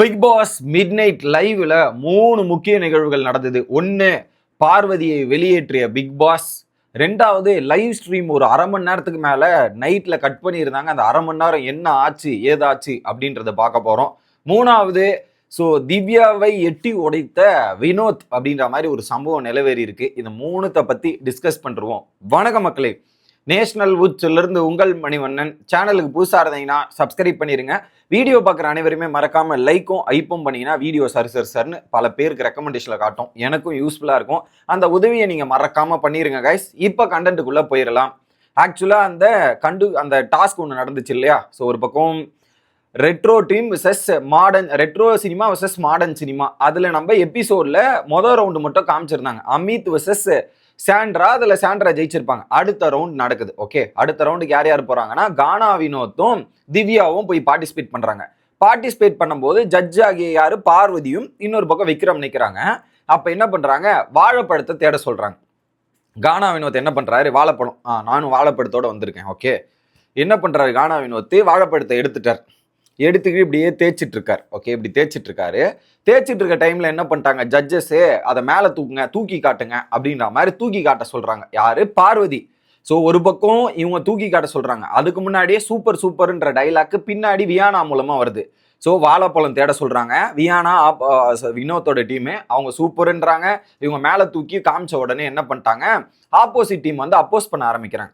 Big pass mid night லைவ்ல மூணு முக்கிய நிகழ்வுகள் நடந்தது. ஒன்று பார்வதியை வெளியேற்றிய பிக் பாஸ். ரெண்டாவது லைவ் ஸ்ட்ரீம் ஒரு அரை மணி நேரத்துக்கு மேல நைட்ல கட் பண்ணியிருந்தாங்க. அந்த அரை மணி நேரம் என்ன ஆச்சு ஏதாச்சு அப்படின்றத பார்க்க போறோம். மூணாவது ஸோ திவ்யாவை எட்டி உடைத்த வினோத் அப்படின்ற மாதிரி ஒரு சம்பவம் நிலவேறி இருக்கு இந்த மூணுத்தை பத்தி டிஸ்கஸ் பண்ணுருவோம் வணக்க மக்களே. நேஷனல் வுட்ஸ்லேருந்து இருந்து உங்கள் மணிவண்ணன். சேனலுக்கு புதுசாக இருந்தீங்கன்னா சப்ஸ்கிரைப் பண்ணிடுங்க வீடியோ பார்க்குற அனைவருமே மறக்காமல் லைக்கும் ஐப்பும் பண்ணிங்கன்னா வீடியோ சரி சரி சர்னு பல பேருக்கு ரெக்கமெண்டேஷனில் காட்டும். எனக்கும் யூஸ்ஃபுல்லாக இருக்கும். அந்த உதவியை நீங்கள் மறக்காமல் பண்ணிடுங்க கைஸ் இப்போ கண்டென்ட்டுக்குள்ளே போயிடலாம் ஆக்சுவலாக அந்த கண்டு அந்த டாஸ்க் ஒன்று நடந்துச்சு இல்லையா? ஸோ ஒரு பக்கம் retro team versus modern retro cinema versus modern cinema அதில் நம்ம எபிசோடில் மொதல் ரவுண்டு மட்டும் காமிச்சிருந்தாங்க. அமித் விசஸ் சாண்ட்ரா அதில் சாண்ட்ரா ஜெயிச்சிருப்பாங்க. அடுத்த ரவுண்ட் நடக்குது ஓகே அடுத்த ரவுண்டுக்கு யார் யார் போகிறாங்கன்னா கானா வினோத்தும் திவ்யாவும் போய் பார்ட்டிசிபேட் பண்ணுறாங்க பார்ட்டிசிபேட் பண்ணும்போது ஜட்ஜ் ஆகிய யார்? பார்வதியும் இன்னொரு பக்கம் விக்ரம் நிற்கிறாங்க அப்போ என்ன பண்ணுறாங்க வாழைப்பழத்தை தேட சொல்கிறாங்க கானா வினோத் என்ன பண்ணுறாரு வாழைப்பழம். ஆ நானும் வாழைப்பழத்தோடு வந்திருக்கேன் ஓகே என்ன பண்ணுறாரு கானா வினோத்து வாழைப்பழத்தை எடுத்துட்டார். எடுத்துக்கிட்டு இப்படியே தேய்ச்சிட்டு இருக்கார் ஓகே இப்படி தேய்ச்சிட்டு இருக்காரு தேய்ச்சிட்டு இருக்க டைம்ல என்ன பண்ணிட்டாங்க? ஜட்ஜஸே அதை மேலே தூக்குங்க தூக்கி காட்டுங்க அப்படின்ற மாதிரி தூக்கி காட்ட சொல்றாங்க. யாரு? பார்வதி. ஸோ ஒரு பக்கம் இவங்க தூக்கி காட்ட சொல்றாங்க. அதுக்கு முன்னாடியே சூப்பர் சூப்பர்ன்ற டைலாக்கு பின்னாடி வியானா மூலமா வருது. ஸோ வாழைப்பழம் தேட சொல்றாங்க. வியானா வினோத்தோட டீமு அவங்க சூப்பர்ன்றாங்க இவங்க மேலே தூக்கி காமிச்ச உடனே என்ன பண்ணிட்டாங்க? ஆப்போசிட் டீம் வந்து அப்போஸ் பண்ண ஆரம்பிக்கிறாங்க.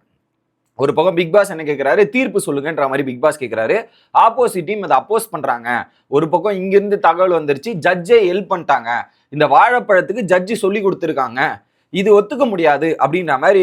ஒரு பக்கம் பிக் பாஸ் என்ன கேட்குறாரு தீர்ப்பு சொல்லுங்கன்ற மாதிரி பிக் பாஸ் கேட்குறாரு ஆப்போசிட் டீம் அதை அப்போஸ் பண்றாங்க. ஒரு பக்கம் இங்கிருந்து தகவல் வந்துருச்சு. ஜட்ஜே ஹெல்ப் பண்ணிட்டாங்க. இந்த வாழைப்பழத்துக்கு ஜட்ஜி சொல்லி கொடுத்துருக்காங்க. இது ஒத்துக்க முடியாது அப்படின்ற மாதிரி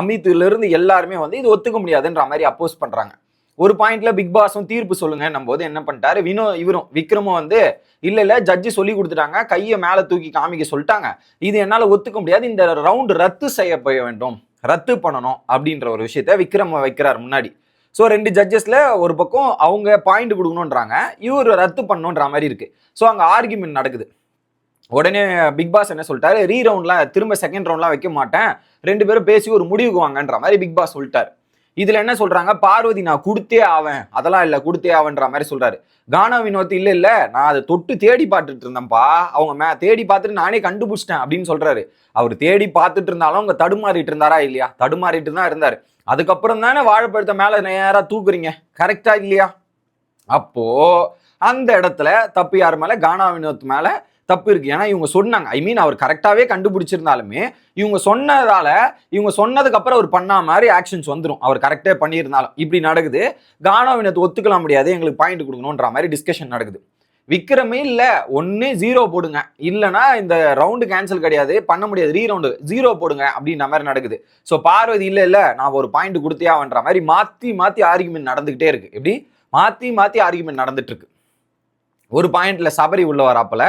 அமித்ல இருந்து எல்லாருமே வந்து இது ஒத்துக்க முடியாதுன்ற மாதிரி அப்போஸ் பண்றாங்க. ஒரு பாயிண்ட்ல பிக் பாஸும் தீர்ப்பு சொல்லுங்க போது என்ன பண்ணிட்டாரு? வினோ இவரும் விக்ரமும் வந்து இல்ல இல்ல ஜட்ஜி சொல்லி கொடுத்துட்டாங்க. கையை மேல தூக்கி காமிக்க சொல்லிட்டாங்க. இது என்னால ஒத்துக்க முடியாது. இந்த ரவுண்ட் ரத்து செய்யப்பட வேண்டும். ரத்து பண்ணணும் அப்படின்ற ஒரு விஷயத்த விக்ரம் வைக்கிறார் முன்னாடி. ஸோ ரெண்டு ஜட்ஜஸ்ல ஒரு பக்கம் அவங்க பாயிண்ட் கொடுக்கணுன்றாங்க இவர் ரத்து பண்ணணுன்ற மாதிரி இருக்கு. ஸோ அங்கே ஆர்கியூமெண்ட் நடக்குது. உடனே பிக் பாஸ் என்ன சொல்லிட்டாரு ரீ ரவுண்ட்லாம் திரும்ப செகண்ட் ரவுண்ட்லாம் வைக்க மாட்டேன். ரெண்டு பேரும் பேசி ஒரு முடிவுக்கு வாங்கன்ற மாதிரி பிக் பாஸ் சொல்லிட்டாரு. இதுல என்ன சொல்றாங்க? பார்வதி நான் கொடுத்தே ஆவேன். அதெல்லாம் இல்ல கொடுத்தே ஆவன்ற மாதிரி சொல்றாரு. கானா வினோத் இல்ல இல்ல நான் அதை தொட்டு தேடி பார்த்துட்டு இருந்தேன்ப்பா. அவங்க மே தேடி பார்த்துட்டு நானே கண்டுபிடிச்சிட்டேன் அப்படின்னு சொல்றாரு. அவர் தேடி பார்த்துட்டு இருந்தாலும் அவங்க தடுமாறிட்டு இருந்தாரா இல்லையா? தடுமாறிட்டு தான் இருந்தாரு. அதுக்கப்புறம் தானே வாழைப்பழத்தை மேல நேரா தூக்குறீங்க? கரெக்டா இல்லையா? அப்போ அந்த இடத்துல தப்பு யார் மேல கானா வினோத் மேல தப்பு இருக்கு. ஏன்னா இவங்க சொன்னாங்க. ஐ மீன் அவர் கரெக்டாவே கண்டுபிடிச்சிருந்தாலுமே இவங்க சொன்னதால இவங்க சொன்னதுக்கு அப்புறம் அவர் பண்ணா மாதிரி ஆக்ஷன்ஸ் வந்துடும் அவர் கரெக்டாக பண்ணியிருந்தாலும். இப்படி நடக்குது. கானோவினத்தை ஒத்துக்கலாம் முடியாது. எங்களுக்கு பாயிண்ட் கொடுக்கணுன்ற மாதிரி டிஸ்கஷன் நடக்குது. விக்ரமே இல்லை. ஒன்று ஜீரோ போடுங்க. இல்லைனா இந்த ரவுண்டு கேன்சல் கிடையாது. பண்ண முடியாது. ரீ ரவுண்டு ஜீரோ போடுங்க அப்படின்ற மாதிரி நடக்குது. ஸோ பார்வதி இல்லை இல்லை. நான் ஒரு பாயிண்ட் கொடுத்தியாவன்ற மாதிரி மாற்றி மாற்றி ஆர்குமெண்ட் நடந்துக்கிட்டே இருக்கு. எப்படி? மாற்றி மாற்றி ஆர்குமெண்ட் நடந்துட்டு இருக்கு. ஒரு பாயிண்ட்ல சபரி உள்ள வராப்பல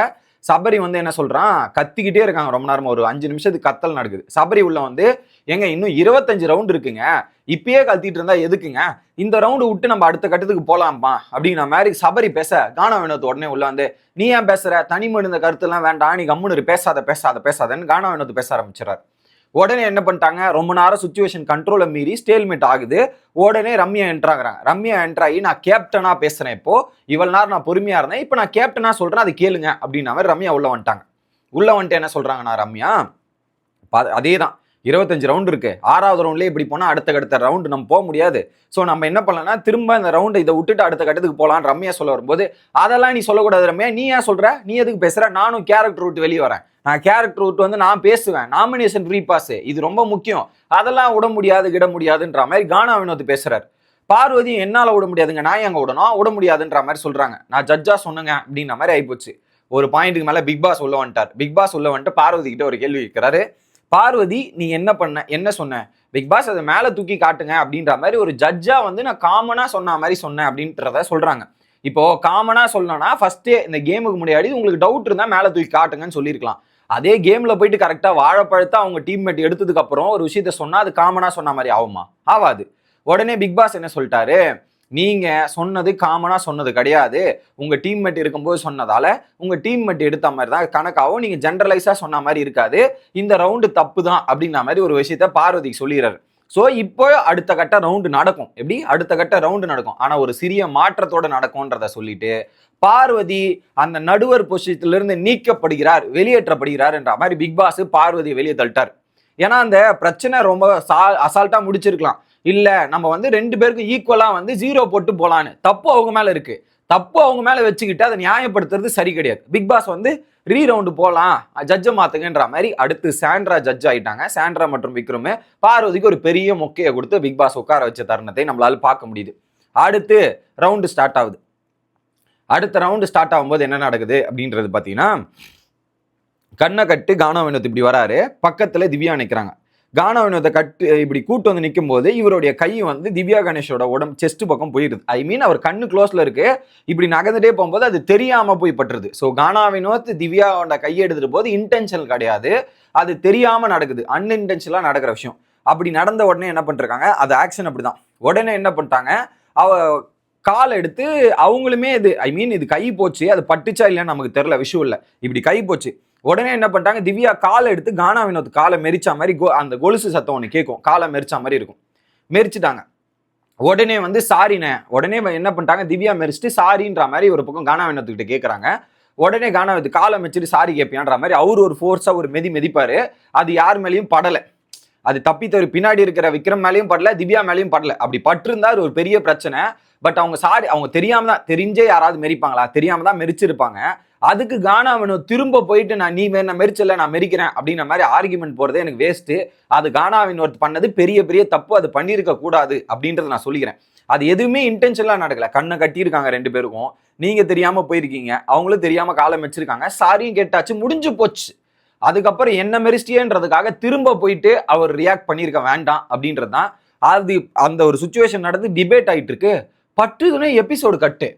சபரி வந்து என்ன சொல்றான்? கத்திக்கிட்டே இருக்காங்க ரொம்ப நேரம். ஒரு அஞ்சு நிமிஷத்துக்கு கத்தல் நடக்குது. சபரி உள்ள வந்து எங்க இன்னும் இருபத்தஞ்சு ரவுண்ட் இருக்குங்க. இப்பயே கத்திட்டு இருந்தா எதுக்குங்க? இந்த ரவுண்டு விட்டு நம்ம அடுத்த கட்டத்துக்கு போலாம்ப்பா. அப்படிங்கிற மாதிரி சபரி பேச கானா வினோத் உடனே உள்ள வந்து நீ ஏன் பேசுற? தனி மனித கருத்துலாம் வேண்டாம். நீ கம்முனு பேசாத பேசாத பேசாதன்னு கானா வினோத் பேச ஆரம்பிச்சிடறாரு. உடனே என்ன பண்ணிட்டாங்க? ரொம்ப நேரம் சுச்சுவேஷன் கண்ட்ரோலை மீறி ஸ்டேல்மேட் ஆகுது. உடனே ரம்யா என்ட்ராங்கிறாங்க ரம்யா என்ட்ராகி நான் கேப்டனாக பேசுகிறேன் இப்போ. இவ்வளவு நேரம் நான் பொறுமையாக இருந்தேன். இப்போ நான் கேப்டனாக சொல்கிறேன் அது கேளுங்க அப்படின்னா மாதிரி ரம்யா உள்ளே வந்துட்டாங்க. உள்ளே வந்துட்டு என்ன சொல்கிறாங்கண்ணா ரம்யா அதே தான் இருபத்தஞ்சு ரவுண்ட் இருக்கு. ஆறாவது ரவுண்ட்லேயே இப்படி போனால் அடுத்த அடுத்த ரவுண்டு நம்ம போக முடியாது. ஸோ நம்ம என்ன பண்ணலாம்னா திரும்ப இந்த ரவுண்டை இதை விட்டுட்டு அடுத்த கட்டத்துக்கு போகலான்னு ரம்யா சொல்ல வரும்போது அதெல்லாம் நீ சொல்லக்கூடாது ரம்யா. நீ ஏன் சொல்கிற நீ எதுக்கு பேசுகிற நானும் கேரக்டர் விட்டு வெளியே வரேன். நான் கேரக்டர் விட்டு வந்து நான் பேசுவேன். நாமினேஷன் ரீபாஸ் இது ரொம்ப முக்கியம். அதெல்லாம் விட முடியாது கிட முடியாதுன்ற மாதிரி கானா வினோத் பேசுறாரு. பார்வதி என்னால் விட முடியாதுங்க. நான் எங்க விடணும்? விட முடியாதுன்ற மாதிரி சொல்றாங்க. நான் ஜட்ஜா சொன்னேங்க. அப்படின்ற மாதிரி ஆயிப்போச்சு. ஒரு பாயிண்ட்டுக்கு மேல பிக் பாஸ் உள்ள வந்துட்டார். பிக் பாஸ் உள்ள வந்துட்டு பார்வதி கிட்ட ஒரு கேள்வி கேட்கிறாரு பார்வதி நீ என்ன பண்ண? என்ன சொன்ன? பிக் பாஸ் அதை மேலே தூக்கி காட்டுங்க அப்படின்ற மாதிரி ஒரு ஜட்ஜா வந்து நான் காமனாக சொன்ன மாதிரி சொன்னேன் அப்படின்றத சொல்றாங்க. இப்போ காமனாக சொல்லணும்னா ஃபர்ஸ்டே இந்த கேமுக்கு முன்னாடி உங்களுக்கு டவுட் இருந்தால் மேலே தூக்கி காட்டுங்கன்னு சொல்லியிருக்கலாம். அதே கேம்ல போயிட்டு கரெக்டாக வாழைப்பழத்தை அவங்க டீம்மேட் எடுத்ததுக்கு அப்புறம் ஒரு விஷயத்த சொன்னால் அது காமனாக சொன்ன மாதிரி ஆகுமா? ஆகாது. உடனே பிக் பாஸ் என்ன சொல்லிட்டாரு? நீங்க சொன்னது காமனா சொன்னது கிடையாது. உங்க டீம்மேட் இருக்கும்போது சொன்னதால உங்க டீம்மேட் எடுத்த மாதிரி தான் கணக்காகவும் நீங்க ஜென்ரலைஸா சொன்ன மாதிரி இருக்காது. இந்த ரவுண்டு தப்பு தான் அப்படின்ற மாதிரி ஒரு விஷயத்த பார்வதிக்கு சொல்லிடுறாரு. ஸோ இப்போ அடுத்த கட்ட ரவுண்டு நடக்கும். எப்படி? அடுத்த கட்ட ரவுண்டு நடக்கும். ஆனால் ஒரு சிறிய மாற்றத்தோட நடக்கும்ன்றத சொல்லிட்டு பார்வதி அந்த நடுவர் பொசிஷத்திலிருந்து நீக்கப்படுகிறார் வெளியேற்றப்படுகிறார் என்ற மாதிரி பிக் பாஸ் பார்வதியை வெளியே தள்ளிட்டார். ஏன்னா அந்த பிரச்சனை ரொம்ப சா அசால்ட்டா முடிச்சிருக்கலாம். இல்லை நம்ம வந்து ரெண்டு பேருக்கும் ஈக்குவலாக வந்து ஜீரோ போட்டு போகலான்னு தப்பு அவங்க மேலே இருக்கு. தப்பு அவங்க மேலே வச்சுக்கிட்டு அதை நியாயப்படுத்துறது சரி கிடையாது. பிக் பாஸ் வந்து ரீ ரவுண்டு போகலாம் ஜட்ஜை மாற்றுங்கன்ற மாதிரி அடுத்து சாண்ட்ரா ஜட்ஜ் ஆகிட்டாங்க சாண்ட்ரா மற்றும் விக்ரம் பார்வதிக்கு ஒரு பெரிய மொக்கையை கொடுத்து பிக் பாஸ் உட்கார வச்ச தருணத்தை நம்மளால பார்க்க முடியுது. அடுத்து ரவுண்டு ஸ்டார்ட் ஆகுது. அடுத்த ரவுண்டு ஸ்டார்ட் ஆகும்போது என்ன நடக்குது அப்படின்றது பார்த்தீங்கன்னா கண்ணை கட்டு கானா வினோத் இப்படி வராரு. பக்கத்தில் திவ்யா நிற்கிறாங்க கானா வினோத்தை கட்டு இப்படி கூட்டு வந்து நிற்கும் போது இவருடைய கை வந்து திவ்யா கணேஷோட உடம்பு செஸ்ட் பக்கம் போயிடுது ஐ மீன் அவர் கண்ணு க்ளோஸ்ல இருக்கு. இப்படி நகர்ந்துட்டே போகும்போது அது தெரியாம போய் பட்டுருது. ஸோ கானா வினோத் திவ்யாவோட கையை எடுத்துட்டு போது இன்டென்ஷனல் கிடையாது. அது தெரியாம நடக்குது. அன்இன்டென்ஷனலா நடக்கிற விஷயம். அப்படி நடந்த உடனே என்ன பண்ணிருக்காங்க? அது ஆக்ஷன் அப்படிதான். உடனே என்ன பண்ணிட்டாங்க? அவ கால் எடுத்து அவங்களுமே இது ஐ மீன் இது கை போச்சு. அது பட்டுச்சா இல்லைன்னு நமக்கு தெரில விஷயம் இல்லை இப்படி கை போச்சு. உடனே என்ன பண்ணிட்டாங்க? திவ்யா காலை எடுத்து கானா வினோத் காலை மெரிச்சா மாதிரி கோ அந்த கொலுசு சத்தம் ஒன்று கேட்கும் காலை மெரிச்சா மாதிரி இருக்கும். மெரிச்சிட்டாங்க. உடனே வந்து சாரிண்ணே உடனே என்ன பண்ணிட்டாங்க? திவ்யா மெரிச்சிட்டு சாரின்ற மாதிரி ஒரு பக்கம் கானா வினோத்துக்கிட்ட கேட்குறாங்க உடனே கானா வினோத் காலை மெச்சிட்டு சாரி கேட்பியான்ற மாதிரி அவர் ஒரு ஃபோர்ஸாக ஒரு மெதி மெதிப்பாரு. அது யார் மேலேயும் படலை. அது தப்பி பின்னாடி இருக்கிற விக்ரம் மேலேயும் படல திவ்யா மேலேயும் படல. அப்படி பட்டிருந்தா அது ஒரு பெரிய பிரச்சனை. பட் அவங்க சாரி அவங்க தெரியாம தான் தெரிஞ்சே யாராவது மெரிப்பாங்களா? தெரியாம தான் மெரிச்சிருப்பாங்க. அதுக்கு கானாவினும் திரும்ப போயிட்டு நான் நீ வேணா மெரிச்சல நான் மெரிக்கிறேன் அப்படின்ற மாதிரி ஆர்குமெண்ட் போறதே எனக்கு வேஸ்ட்டு அது கானாவின் ஒருத்தர் பண்ணது பெரிய பெரிய தப்பு. அது பண்ணியிருக்க கூடாது அப்படின்றத நான் சொல்லிக்கிறேன். அது எதுவுமே இன்டென்ஷனாக நடக்கல. கண்ணை கட்டியிருக்காங்க ரெண்டு பேருக்கும். நீங்க தெரியாம போயிருக்கீங்க. அவங்களும் தெரியாம காலம் வச்சிருக்காங்க. சாரியும் கேட்டாச்சு. முடிஞ்சு போச்சு. அதுக்கப்புறம் என்ன மெரிச்சியன்றதுக்காக திரும்ப போயிட்டு அவர் ரியாக்ட் பண்ணியிருக்க வேண்டாம் அப்படின்றது தான். அது அந்த ஒரு சுச்சுவேஷன் நடந்து டிபேட் ஆகிட்டு இருக்கு பட்டுதுனே எபிசோடு கட்டு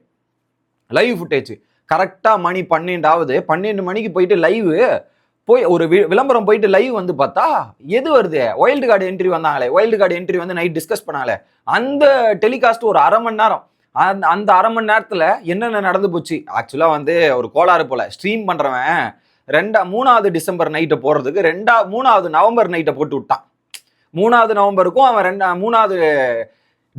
லைவ் ஃபுட்டேஜ் கரெக்டாக மணி பன்னெண்டாவது பன்னெண்டு மணிக்கு போயிட்டு லைவ் போய் ஒரு வி- விளம்பரம் போயிட்டு லைவ் வந்து பார்த்தா எது வருது? ஒயில்டு கார்டு என்ட்ரி வந்தாங்களே. ஒயில்டு கார்டு என்ட்ரி வந்து நைட் டிஸ்கஸ் பண்ணாங்களே. அந்த டெலிகாஸ்ட் ஒரு அரை மணி நேரம். அந்த அந்த அரை மணி நேரத்தில் என்னென்ன நடந்து போச்சு? ஆக்சுவலாக வந்து ஒரு கோளாறு போல். ஸ்ட்ரீம் பண்ணுறவன் ரெண்டா மூணாவது டிசம்பர் நைட்டை போடுறதுக்கு ரெண்டா மூணாவது நவம்பர் நைட்டை போட்டு விட்டான். மூணாவது நவம்பருக்கும் அவன் ரெண்டா மூணாவது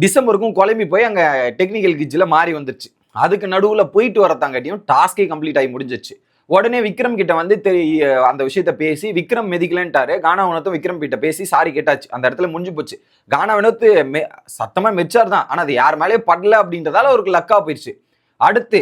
டிசம்பருக்கும் குழம்பி போய் அங்கே டெக்னிக்கல் கிட்ஜில் மாறி வந்துருச்சு. அதுக்கு நடுவில் போயிட்டு வரத்தாங்காட்டியும் டாஸ்கே கம்ப்ளீட் ஆகி முடிஞ்சிச்சு. உடனே விக்ரம் கிட்ட வந்து அந்த விஷயத்த பேசி விக்ரம் மெதிக்கலன்ட்டாரு. கானா வினோத்தும் விக்ரம் கிட்ட பேசி சாரி கேட்டாச்சு. அந்த இடத்துல முடிஞ்சு போச்சு. கானா வினோத்து மெ சத்தமா மெச்சார் தான். ஆனா அது யார் மேலேயே படல அப்படின்றதால அவருக்கு லக்கா போயிடுச்சு அடுத்து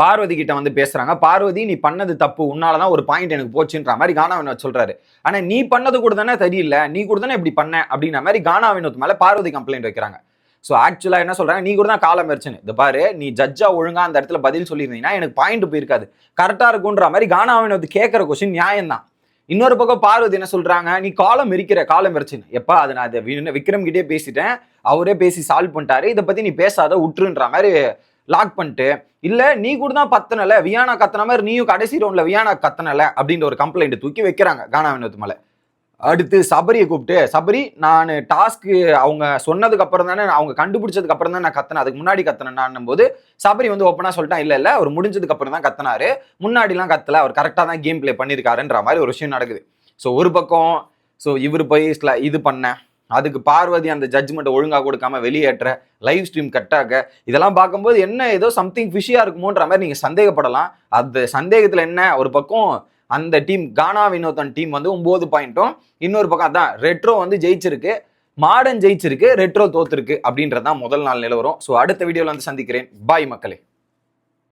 பார்வதி கிட்ட வந்து பேசுறாங்க. பார்வதி நீ பண்ணது தப்பு. உன்னாலதான் ஒரு பாயிண்ட் எனக்கு போச்சுன்ற மாதிரி கானா வினோத் சொல்றாரு. ஆனா நீ பண்ணது கூட தானே தெரியல நீ கூட தானே இப்படி பண்ண? அப்படின்ற மாதிரி கானா வினோத் மேல பார்வதி கம்ப்ளைண்ட் வைக்கிறாங்க. ஸோ ஆக்சுவலாக என்ன சொல்கிறாங்க நீ கூட தான் காலம் மெரிச்சுன்னு இந்த பாரு நீ ஜட்ஜாக ஒழுங்காக அந்த இடத்துல பதில் சொல்லியிருந்தீங்கன்னா எனக்கு பாயிண்ட் போயிருக்காது. கரெக்டாக இருக்குன்ற மாதிரி கானா வந்து கேட்குற கொஸ்டின் நியாயம் தான் இன்னொரு பக்கம் பார்வதி என்ன சொல்றாங்க? நீ காலம் மெரிக்கிற காலம் மெரிச்சுன்னு எப்பா அது நான் அதை விக்ரம் கிட்டே பேசிட்டேன். அவரே பேசி சால்வ் பண்ணிட்டாரு. இதை பத்தி நீ பேசாத உற்றுன்ற மாதிரி லாக் பண்ணிட்டு இல்ல நீ கூட தான் பத்தனல வியானா கத்தன மாதிரி நீயும் கடைசி ரவுண்ட்ல வியானா கத்தனல அப்படின்ற ஒரு கம்ப்ளைண்ட் தூக்கி வைக்கிறாங்க கானா வினோத் மலை. அடுத்து சபரியை கூப்பிட்டு சபரி நான் டாஸ்க்கு அவங்க சொன்னதுக்கு அப்புறம் தானே அவங்க கண்டுபிடிச்சதுக்கு அப்புறம் தான் நான் கத்தினேன். அதுக்கு முன்னாடி கத்தனேன் போது சபரி வந்து ஓப்பனாக சொல்லிட்டான் இல்லை இல்லை அவர் முடிஞ்சதுக்கு அப்புறம் தான் கத்தினாரு. முன்னாடிலாம் கத்தல அவர் கரெக்டாக தான் கேம் ப்ளே பண்ணியிருக்காருன்ற மாதிரி ஒரு விஷயம் நடக்குது. ஸோ ஒரு பக்கம் ஸோ இவர் போய் ஸ்ல- இது பண்ண அதுக்கு பார்வதி அந்த ஜட்ஜ்மெண்ட்டை ஒழுங்காக கொடுக்காம வெளியேற்ற லைவ் ஸ்ட்ரீம் கட்டாக இதெல்லாம் பார்க்கும்போது என்ன ஏதோ சம்திங் ஃபிஷியாக இருக்குமோன்ற மாதிரி நீங்கள் சந்தேகப்படலாம். அந்த சந்தேகத்தில் என்ன ஒரு பக்கம் அந்த டீம் கானா வினோதன் டீம் வந்து ஒன்பது பாயிண்ட்டும் இன்னொரு பக்கம் அதான் ரெட்ரோ வந்து ஜெயிச்சிருக்கு. மாடன் ஜெயிச்சிருக்கு ரெட்ரோ தோத்துருக்கு அப்படின்றது தான் முதல் நாள் நிலவரம். ஸோ அடுத்த வீடியோவில் வந்து சந்திக்கிறேன். பாய் மக்களே.